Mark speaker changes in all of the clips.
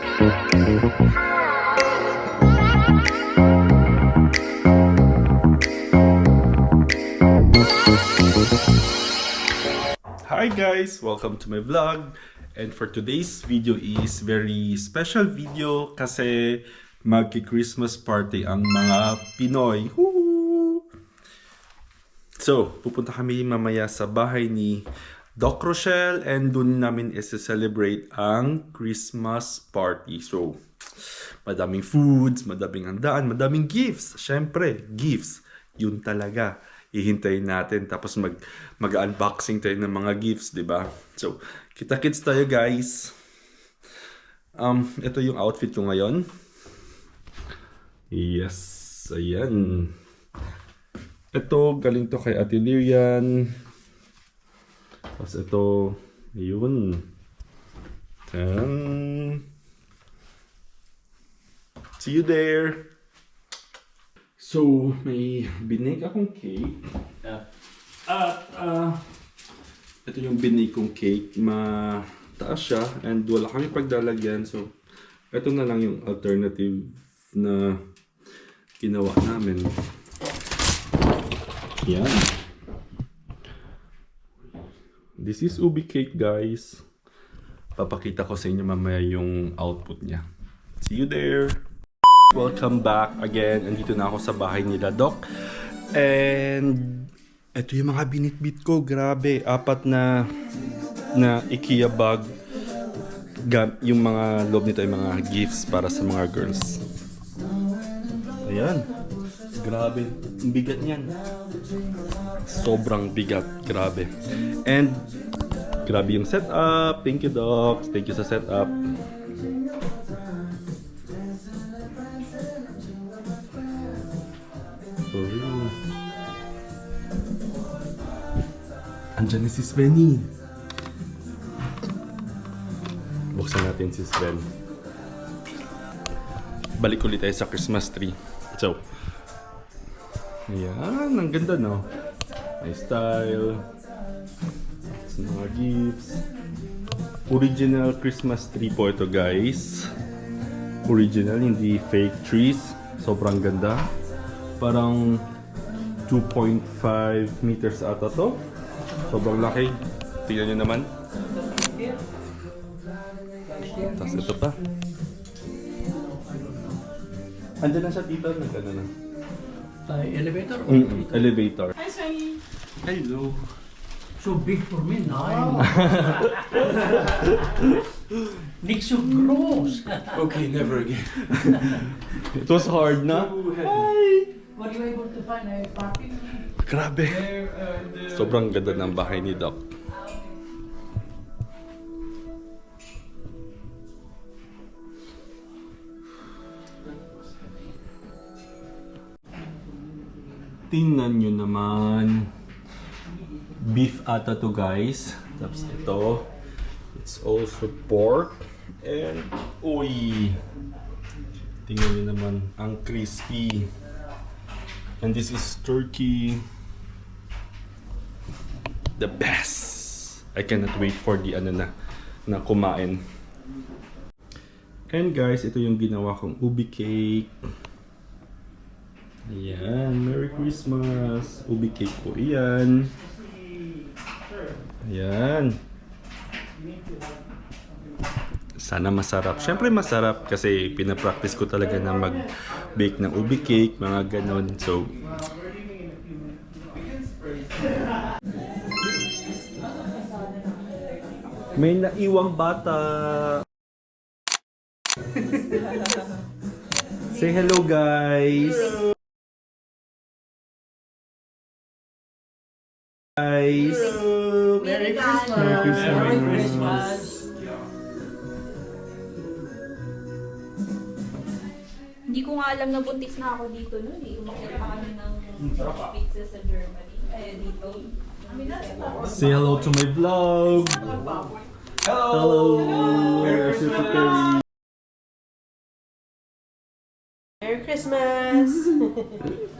Speaker 1: Hi guys! Welcome to my vlog. And for today's video is very special video kasi magki-Christmas party ang mga Pinoy. Woo! So, pupunta kami mamaya sa bahay ni Doc Rochelle and dun namin isa-celebrate ang Christmas party. So, madaming foods, madaming handaan, madaming gifts. Siyempre, gifts. Yun talaga. Ihintayin natin tapos mag mag-unboxing tayo ng mga gifts, 'di ba? So, kita-kits tayo, guys. Um, ito yung outfit ko ngayon. Yes, ayan. Ito, galing to kay Ate Lirian. Tapos ito, yun. Tan. See you there! So, may binig akong cake. At, at ah, ito yung binig kong cake. Mataas siya and wala kami pagdalagyan. So, ito na lang yung alternative na ginawa namin. Yan. This is ubi cake, guys. Papakita ko sa inyo mamaya yung output niya. See you there! Welcome back again. Andito na ako sa bahay nila, Doc. And ito yung mga binitbit ko. Grabe, apat na na IKEA bag. Yung mga loob nito ay mga gifts para sa mga girls. Ayan. Grabe. Ang bigat niyan. Sobrang bigat. Grabe. And grabe yung setup. Thank you, Doc. Thank you sa setup. Oh. Andyan na si Svenny. Buksan natin si Sven. Balik ulit tayo sa Christmas tree. So, ayan, ang ganda no? May style. Sa mga gifts. Original Christmas tree po ito guys. Original, hindi fake trees. Sobrang ganda. Parang 2.5 meters ata to. Sobrang laki. Tingnan nyo naman. Tapos ito pa. Andyan na siya tita. Nagano na.
Speaker 2: Uh, elevator? or
Speaker 1: Mm, elevator.
Speaker 2: Hi, Sunny.
Speaker 1: Hello.
Speaker 2: So big for me, nine. Nick so gross.
Speaker 1: Okay, never again. It was hard na. Hi!
Speaker 2: Were you able to find a parking
Speaker 1: Grabe.
Speaker 2: there? Uh, the...
Speaker 1: Sobrang ganda ng bahay ni Doc. Tingnan nyo naman. Beef ata to guys. Tapos ito. It's also pork. And, uy. Tingnan nyo naman. Ang crispy. And this is turkey the best. I cannot wait for the ano na na kumain. And guys, ito yung ginawa kong ubi cake. Ayan, Christmas! Ubi cake po iyan. Ayan. Sana masarap. Siyempre masarap kasi pinapractice ko talaga na mag-bake ng ubi cake, mga ganon. So, May naiwang bata. Say hello, guys. Guys.
Speaker 3: Merry Christmas!
Speaker 1: Merry Christmas.
Speaker 3: Merry Christmas!
Speaker 4: Hindi ko nga alam na buntis na ako dito noon eh. Umakit pa kami ng pizza sa Germany. Eh, dito.
Speaker 1: Say hello to my vlog. Hello. Merry Christmas.
Speaker 3: Merry Christmas!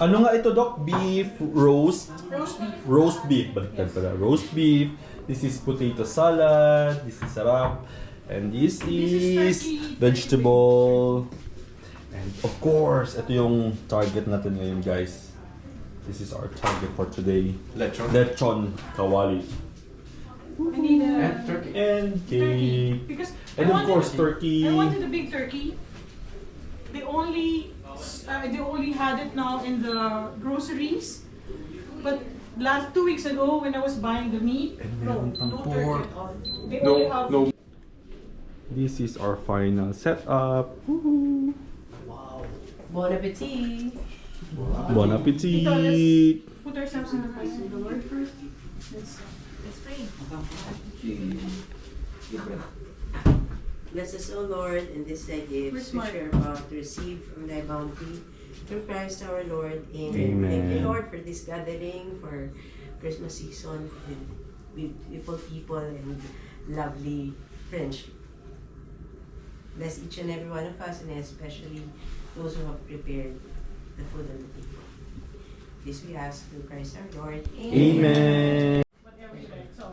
Speaker 1: Ano nga ito, Doc? Beef roast?
Speaker 3: Roast beef.
Speaker 1: Roast beef. Baliktad pala. Roast beef. This is potato salad. This is sarap. And this, is,
Speaker 3: turkey.
Speaker 1: vegetable. And of course, ito yung target natin ngayon, guys. This is our target for today.
Speaker 5: Lechon.
Speaker 1: Lechon kawali.
Speaker 3: I need a
Speaker 5: And turkey.
Speaker 1: And
Speaker 3: turkey.
Speaker 1: cake.
Speaker 3: Because
Speaker 1: And
Speaker 3: I
Speaker 1: of course, turkey.
Speaker 3: I wanted a big turkey. They only uh, they only had it now in the groceries. But last two weeks ago when I was buying the meat, no, no
Speaker 1: pork.
Speaker 3: turkey at all. Only have
Speaker 5: no.
Speaker 1: This is our final setup. Woohoo.
Speaker 6: Bon appetit!
Speaker 1: Bon appetit!
Speaker 3: put ourselves in the place of the Lord first. Let's
Speaker 6: It's free. Bless us, O Lord, in this thy gifts which we are about to receive from thy bounty. Through Christ our Lord. Amen. Thank you, Lord, for this gathering, for Christmas season with, with beautiful people and lovely friendship. Bless each and every one of us, and especially those who have prepared the food on the people. This we ask through Christ our Lord.
Speaker 1: Amen.
Speaker 3: whatever you like. So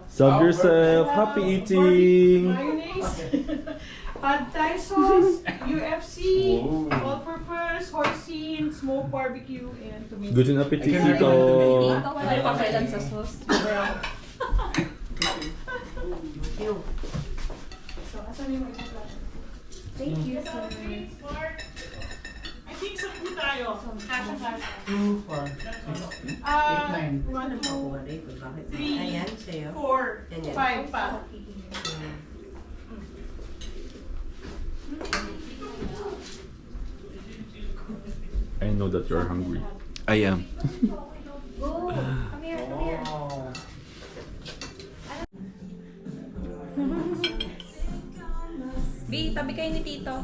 Speaker 1: Serve oh, yourself. Happy eating.
Speaker 3: Mayonnaise, pad thai sauce, UFC,
Speaker 5: Oh.
Speaker 3: all-purpose, hoisin, smoked barbecue, and tomato.
Speaker 1: Good and appetit
Speaker 5: I can
Speaker 1: dito.
Speaker 4: Dito wala pa kailan sa sauce.
Speaker 6: You.
Speaker 3: So, asan yung?
Speaker 4: Thank you, sir.
Speaker 3: I sa po tayo. Kasha kasha.
Speaker 2: Two, four,
Speaker 3: Ah,
Speaker 2: nine.
Speaker 3: one,
Speaker 6: Ano pa
Speaker 3: two,
Speaker 6: ako rin? Bakit?
Speaker 3: Three.
Speaker 6: Ayan, sa'yo.
Speaker 3: four,
Speaker 6: Ganyan.
Speaker 3: five pa.
Speaker 1: I know that you're hungry.
Speaker 5: I am.
Speaker 4: Go! Come here, come here. B, tabi kayo ni Tito.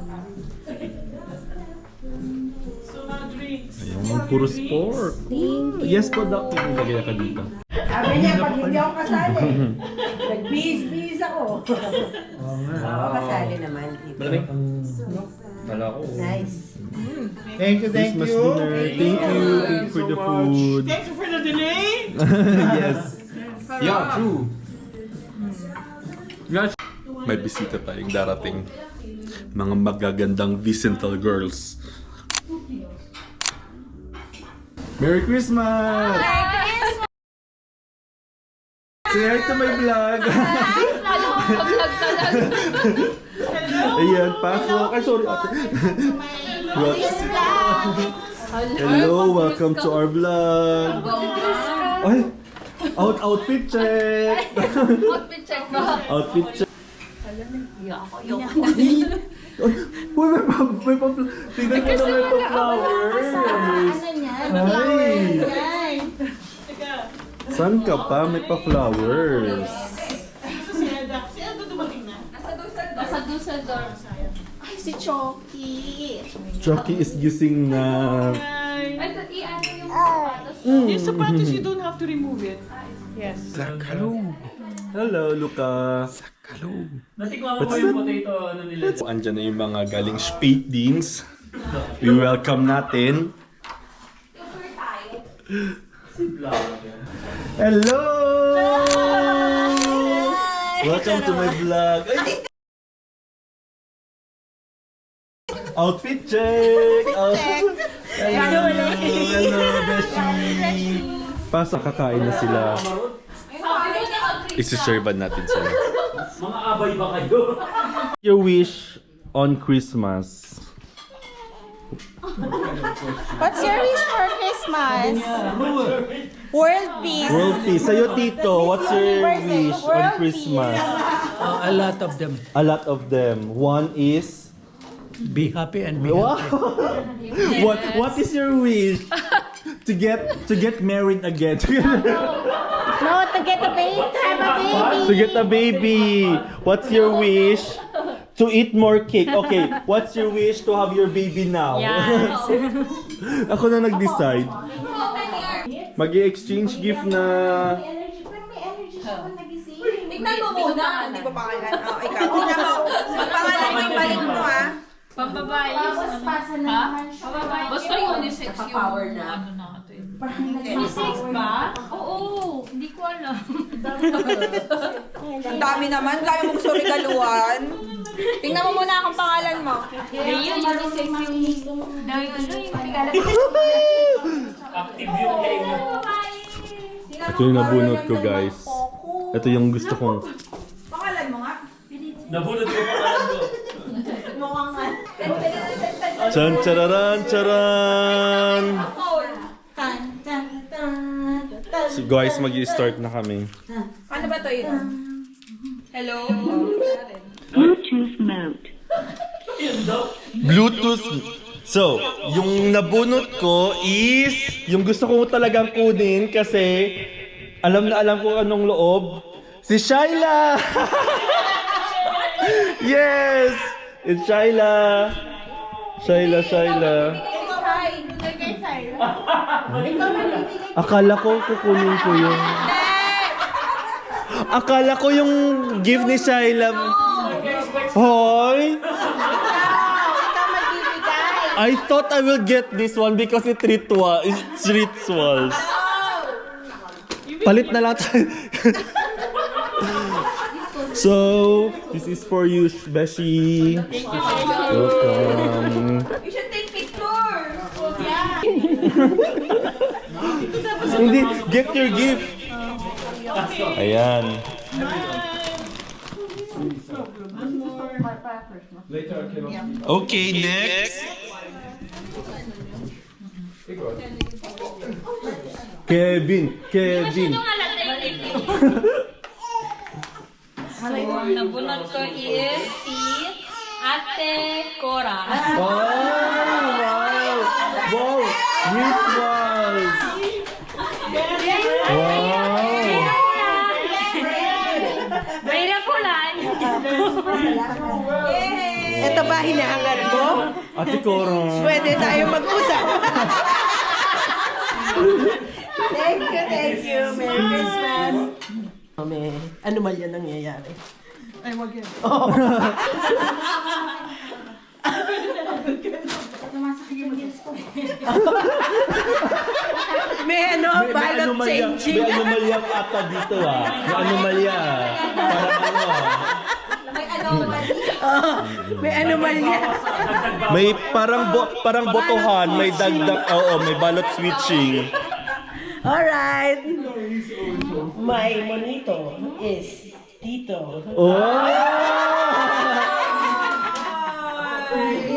Speaker 1: Ayun, puro sport. Yes po, Doc. Ilagay ka dito.
Speaker 7: Sabi niya, pag hindi ako kasali, nagbihis-bihis ako.
Speaker 6: Oo, kasali naman.
Speaker 5: Malamig. Wala ko.
Speaker 6: Nice.
Speaker 2: Thank you, thank
Speaker 1: Christmas
Speaker 2: you.
Speaker 1: dinner. Thank you. Thank you for the food.
Speaker 3: Thank you for the delay.
Speaker 1: yes.
Speaker 5: Yeah, true.
Speaker 1: May bisita tayong darating. Mga magagandang Vicental girls. Merry Christmas! Say hi to my vlog!
Speaker 4: Lalo ko vlog talaga.
Speaker 1: Ayan, pasok. Ay, sorry ate. Wel- Hello, welcome to our vlog. Ay, out outfit check.
Speaker 4: Outfit check
Speaker 1: outfit check.
Speaker 4: Iya ako, yung
Speaker 1: Ay, uy, may pa, may pa, tingnan ko na may pa flowers. Ay,
Speaker 3: Teka,
Speaker 1: saan ka pa? May pa flowers.
Speaker 3: ito si Eda. Si Eda dumating na.
Speaker 4: Nasa Dusseldorf. Ay, si Chucky.
Speaker 1: Chucky is gising na.
Speaker 3: Hi.
Speaker 4: Ay, tati, ano yung sapatos?
Speaker 3: Yung sapatos, you don't have to remove it. Yes.
Speaker 1: Hello, Luca.
Speaker 2: Natikman ko po yung potato, ano nila.
Speaker 1: Andyan na yung mga galing Spate Deans. We welcome natin. Hello! Welcome to my vlog. Ay! Outfit check! Outfit check! Hello! Hello, Beshi! Pasa kakain na sila. Isi-serve natin sila.
Speaker 2: Mga abay ba kayo?
Speaker 1: Your wish on Christmas.
Speaker 8: What's your wish for Christmas? World peace.
Speaker 1: World peace. Sa'yo, Tito, what's your wish on
Speaker 8: World
Speaker 1: Christmas?
Speaker 2: a lot of them.
Speaker 1: A lot of them. One is...
Speaker 2: Be happy and be
Speaker 1: Wow! what What is your wish? to get to get married again.
Speaker 8: To get a baby, to have a baby.
Speaker 1: to get a baby. What's your wish? To eat more cake. Okay, what's your wish to have your baby now? Ako na nag-decide. mag exchange gift na.
Speaker 4: Tignan mo muna.
Speaker 6: Hindi pa pangalan. Oh, ikaw. Tingnan mo. Ang pangalan mo yung balik mo, ha?
Speaker 4: Pambabae.
Speaker 8: Tapos pasa na naman siya.
Speaker 4: Basta unisex yung ano na. 26 ba? Oo, hindi ko alam.
Speaker 9: Ang dami naman, kaya mo gusto regaluhan. Tingnan mo muna akong pangalan mo.
Speaker 4: Unisex yung... Dahil ano yung regalo
Speaker 2: Active yung game mo.
Speaker 1: Ito yung nabunot ko, guys. Ito yung gusto kong...
Speaker 9: Pangalan mo nga.
Speaker 2: Nabunod ko pa alam ko.
Speaker 1: Chan chararan charan! So guys, mag-start na kami.
Speaker 9: Ano ba to yun? Hello?
Speaker 1: Bluetooth. So, yung nabunot ko is yung gusto ko talagang kunin kasi alam na alam ko anong loob. Si Shyla! yes! It's Shyla! Shyla, Shyla. Akala ko kukunin ko yung... Akala ko yung gift ni Shyla. Hoy! I thought I will get this one because it ritual, it's rituals. Palit na lang tayo. so, this is for you, Beshi. Welcome.
Speaker 9: You should take picture!
Speaker 1: Hindi, get your gift. Ayan. Okay, next. Kevin, Kevin.
Speaker 4: Nabunod ko is si Ate Cora.
Speaker 1: Oh, wow! Wow! Rituals! Wow!
Speaker 4: Reyna Pulan.
Speaker 7: Ito ba hinahangar mo?
Speaker 1: Ate Cora.
Speaker 7: Pwede tayo mag-usap. thank you, thank you. Merry Christmas. May anomalya nangyayari.
Speaker 3: Ay, wag yan.
Speaker 7: May ano,
Speaker 1: May, may
Speaker 7: ballot
Speaker 1: anomalya,
Speaker 7: changing.
Speaker 1: may anomalya ata dito ah. May anomalya. Parang ano ah.
Speaker 9: May ano ba?
Speaker 7: May anomalya.
Speaker 1: May parang bo, parang botohan, may dagdag, oo, may ballot switching.
Speaker 7: Alright. My monito is Tito.
Speaker 1: Oh!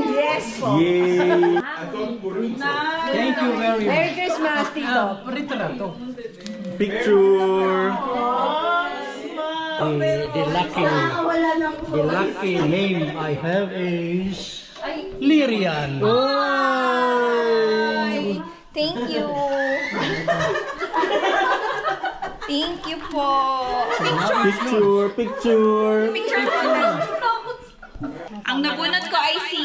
Speaker 7: Yes po.
Speaker 1: Yay!
Speaker 2: Thank you very much.
Speaker 7: Merry Christmas, Tito.
Speaker 2: Parito na to.
Speaker 1: Picture!
Speaker 2: The, the lucky, the lucky name I have is Lyrian.
Speaker 4: Thank you. Thank you po.
Speaker 1: Picture! Picture!
Speaker 9: Picture mo. Ang nabunot ko ay si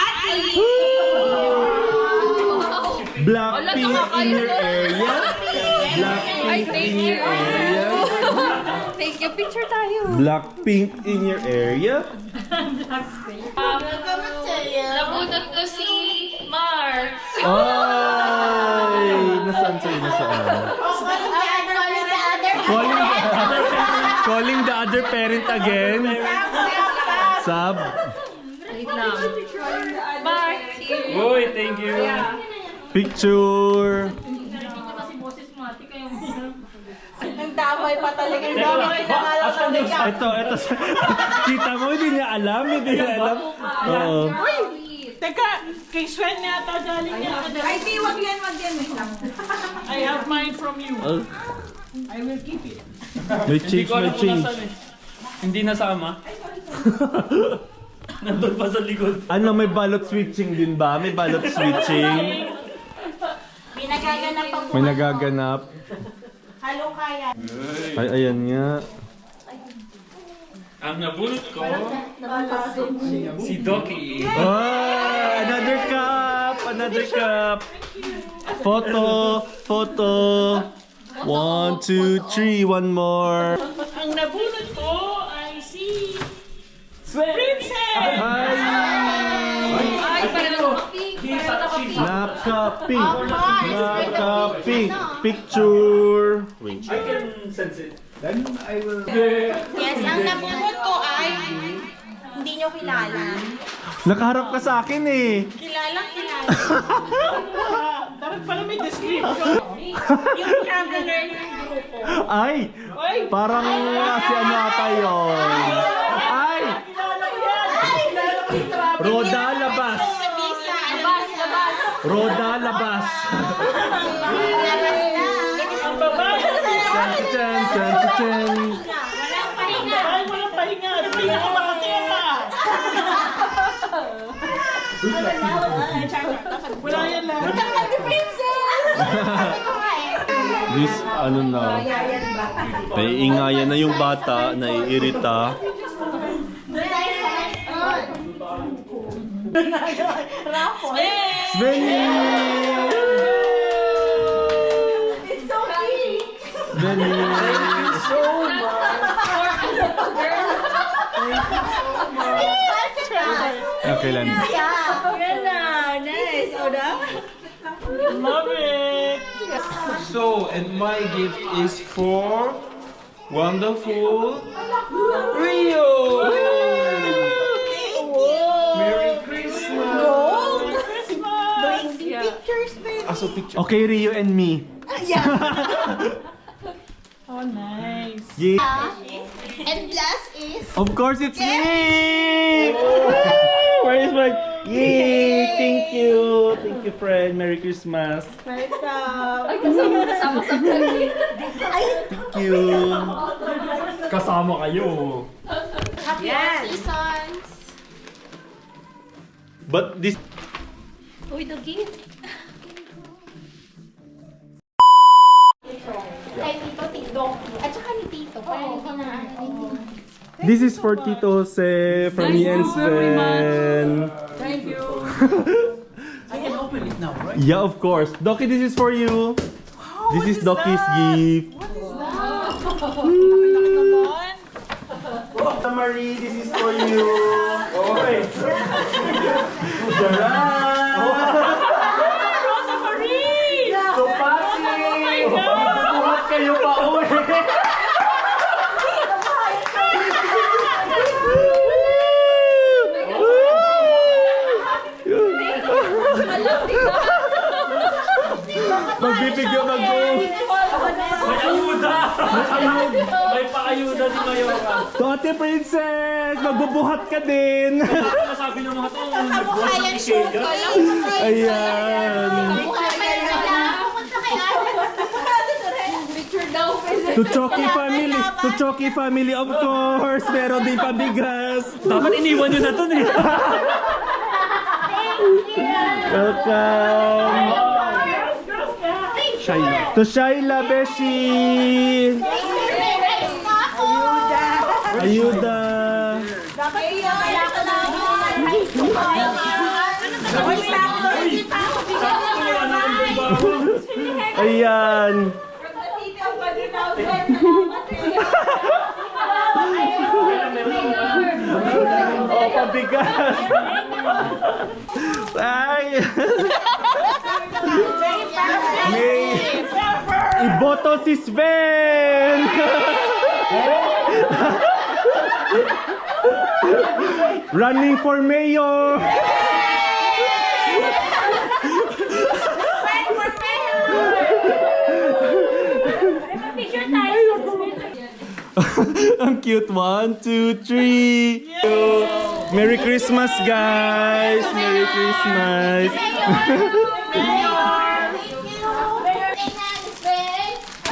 Speaker 9: Patty!
Speaker 1: Blackpink in your area?
Speaker 4: Ay,
Speaker 1: Blackpink
Speaker 4: thank
Speaker 1: in your
Speaker 4: you.
Speaker 1: area?
Speaker 4: Thank you. Picture tayo.
Speaker 1: Blackpink in your area?
Speaker 4: Nabunot ko si Mar.
Speaker 1: Ay! Nasaan sa'yo? Nasaan? Calling the other Calling the other parent again. Sab.
Speaker 4: Mar,
Speaker 1: Picture.
Speaker 7: Ang damay pa talaga. Ang damay na nga lang sa
Speaker 1: Ito, ito. Kita mo, hindi niya alam. Hindi niya alam. Oo.
Speaker 3: Teka, kay Sven yata galing niya.
Speaker 9: Ay, di, wag yan, wag yan.
Speaker 3: I have mine from you.
Speaker 1: Oh,
Speaker 3: I will keep it.
Speaker 1: May
Speaker 2: Hindi
Speaker 1: change,
Speaker 2: ko alam
Speaker 1: may
Speaker 2: kung
Speaker 1: change.
Speaker 2: nasaan eh. Hindi nasama. Nandun pa sa likod.
Speaker 1: Ano, may ballot switching din ba? May ballot switching?
Speaker 3: Pinagaganap ang
Speaker 1: May nagaganap.
Speaker 3: halo kaya.
Speaker 1: Ay, ayan nga.
Speaker 2: Ang nabunot ko, si Doki.
Speaker 1: Oh, another cup! Another cup! Photo! Photo! One, two, three, one more.
Speaker 3: Ang nabunot ko ay si Princess!
Speaker 1: Hi!
Speaker 4: Ay, parang nakapink. Parang nakapink.
Speaker 1: Nakapink! Nakapink! picture. Wait.
Speaker 8: Yes, ang nabunot ko ay hindi nyo kilala.
Speaker 1: Nakaharap ka sa akin eh.
Speaker 8: Kilala, kilala.
Speaker 3: Dapat pala may description.
Speaker 8: Yung traveler ng grupo.
Speaker 1: Ay!
Speaker 3: Ay!
Speaker 1: Parang si ano ata yun. Ay! Roda Roda labas. Chan, chan, chan, chan.
Speaker 8: Walang pahinga.
Speaker 3: Ay, walang pahinga. Wala yan lang.
Speaker 8: Princess! Sabi ko nga eh.
Speaker 1: This, ano na, naiingayan na yung bata, naiirita. Svenny!
Speaker 8: It's so cute.
Speaker 1: Svenny! Okay lang.
Speaker 8: Nice. Oda?
Speaker 3: Love it.
Speaker 1: So, and my gift is for wonderful Rio! Aso picture. Okay, Rio and me.
Speaker 3: Oh, nice.
Speaker 1: Yeah.
Speaker 8: And last is...
Speaker 1: Of course, it's me! Where is my... Yay! Thank you! Thank you, friend. Merry Christmas.
Speaker 3: Welcome.
Speaker 1: Thank you. Kasama kayo.
Speaker 8: Happy seasons.
Speaker 1: But this...
Speaker 4: Uy, the gift.
Speaker 1: This is for Tito Jose from me and Sven.
Speaker 3: Thank you.
Speaker 2: I can open it now, right?
Speaker 1: Yeah, of course. Doki, this is for you. this is Doki's gift. What is that? Mm. Marie, this is for you. Okay.
Speaker 3: Rosa
Speaker 5: May paayuda si Mayora.
Speaker 1: So, Ate Princess, magbubuhat ka din.
Speaker 5: Nasabi ng mga to,
Speaker 8: Kabuhayan showcase.
Speaker 1: Ayan. Chucky family. To Chucky family, of course. Meron din pabigas.
Speaker 5: Dapat iniwan nyo na to eh.
Speaker 1: Welcome. Shaila. To Shaila, Beshi. Ayuda.
Speaker 8: Bigyan.
Speaker 1: Ayan. Oh, pabigas. Ay. May iboto si Sven. Running for mayor. Ang cute. One, two, three. Merry Christmas, guys. Merry Christmas.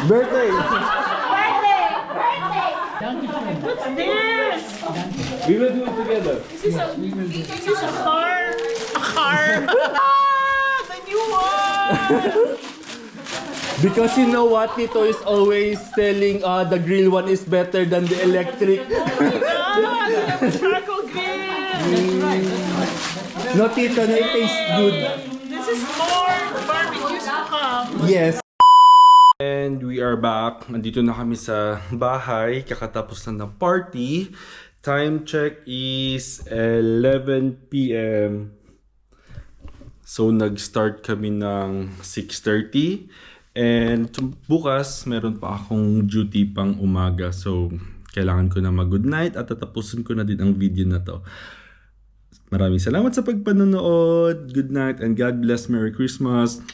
Speaker 1: Birthday.
Speaker 3: What's this?
Speaker 1: We will do it together.
Speaker 3: This is a car. A car. ah, the new one.
Speaker 1: Because you know what, Tito is always telling uh, the grill one is better than the electric.
Speaker 3: Ah, the charcoal grill.
Speaker 1: No, Tito, no, it tastes good.
Speaker 3: This is more barbecues to come.
Speaker 1: Yes. And we are back. Nandito na kami sa bahay. Kakatapos na ng party. Time check is 11 p.m. So, nag-start kami ng 6.30. And bukas, meron pa akong duty pang umaga. So, kailangan ko na mag-good night at tatapusin ko na din ang video na to. Maraming salamat sa pagpanonood. Good night and God bless. Merry Christmas.